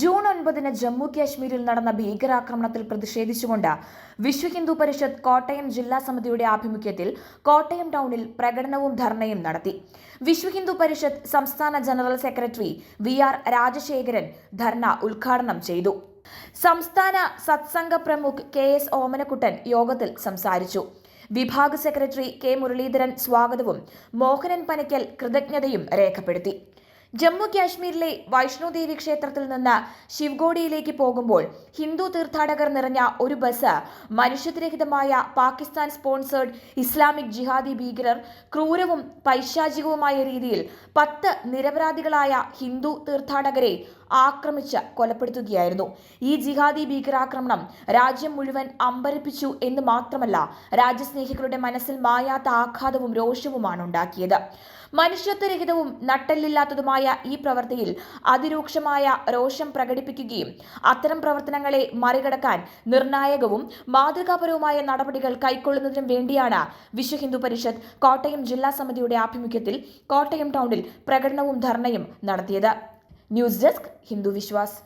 June ഒൻപതിന് ജമ്മു കാശ്മീരിൽ നടന്ന ഭീകരാക്രമണത്തിൽ പ്രതിഷേധിച്ചുകൊണ്ട് വിശ്വ ഹിന്ദു പരിഷത്ത് കോട്ടയം ജില്ലാ സമിതിയുടെ ആഭിമുഖ്യത്തിൽ കോട്ടയം ടൗണിൽ പ്രകടനവും ധർണയും നടത്തി. വിശ്വ ഹിന്ദു പരിഷത്ത് സംസ്ഥാന general secretary V R Rajasekharan ധർണ ഉദ്ഘാടനം ചെയ്തു. സംസ്ഥാന സത്സംഗ പ്രമുഖ് കെ എസ് ഓമനക്കുട്ടൻ യോഗത്തിൽ സംസാരിച്ചു. വിഭാഗ് സെക്രട്ടറി കെ മുരളീധരൻ സ്വാഗതവും മോഹനൻ പനയ്ക്കൽ കൃതജ്ഞതയും രേഖപ്പെടുത്തി ജമ്മു കാശ്മീരിലെ വൈഷ്ണോദേവി ക്ഷേത്രത്തിൽ നിന്ന് ശിവഗോഡിയിലേക്ക് പോകുമ്പോൾ ഹിന്ദു തീർത്ഥാടകർ നിറഞ്ഞ ഒരു ബസ് മനുഷ്യരഹിതമായ പാകിസ്ഥാൻ സ്പോൺസേഡ് ഇസ്ലാമിക് ജിഹാദി ഭീകരർ ക്രൂരവും പൈശാചികവുമായ രീതിയിൽ പത്ത് നിരപരാധികളായ ഹിന്ദു തീർത്ഥാടകരെ ആക്രമിച്ച് കൊലപ്പെടുത്തുകയായിരുന്നു. ഈ ജിഹാദി ഭീകരാക്രമണം രാജ്യം മുഴുവൻ അമ്പരപ്പിച്ചു എന്ന് മാത്രമല്ല രാജ്യസ്നേഹികളുടെ മനസ്സിൽ മായാത്ത ആഘാതവും രോഷവുമാണ് ഉണ്ടാക്കിയത്. മനുഷ്യത്വരഹിതവും നട്ടല്ലില്ലാത്തതുമായ ഈ പ്രവൃത്തിയിൽ അതിരൂക്ഷമായ രോഷം പ്രകടിപ്പിക്കുകയും അത്തരം പ്രവർത്തനങ്ങളെ മറികടക്കാൻ നിർണായകവും മാതൃകാപരവുമായ നടപടികൾ കൈക്കൊള്ളുന്നതിനും വേണ്ടിയാണ് വിശ്വ ഹിന്ദു പരിഷത്ത് കോട്ടയം ജില്ലാ സമിതിയുടെ ആഭിമുഖ്യത്തിൽ കോട്ടയം ടൗണിൽ പ്രകടനവും ധർണയും നടത്തിയത്. News desk Hindu Vishwas.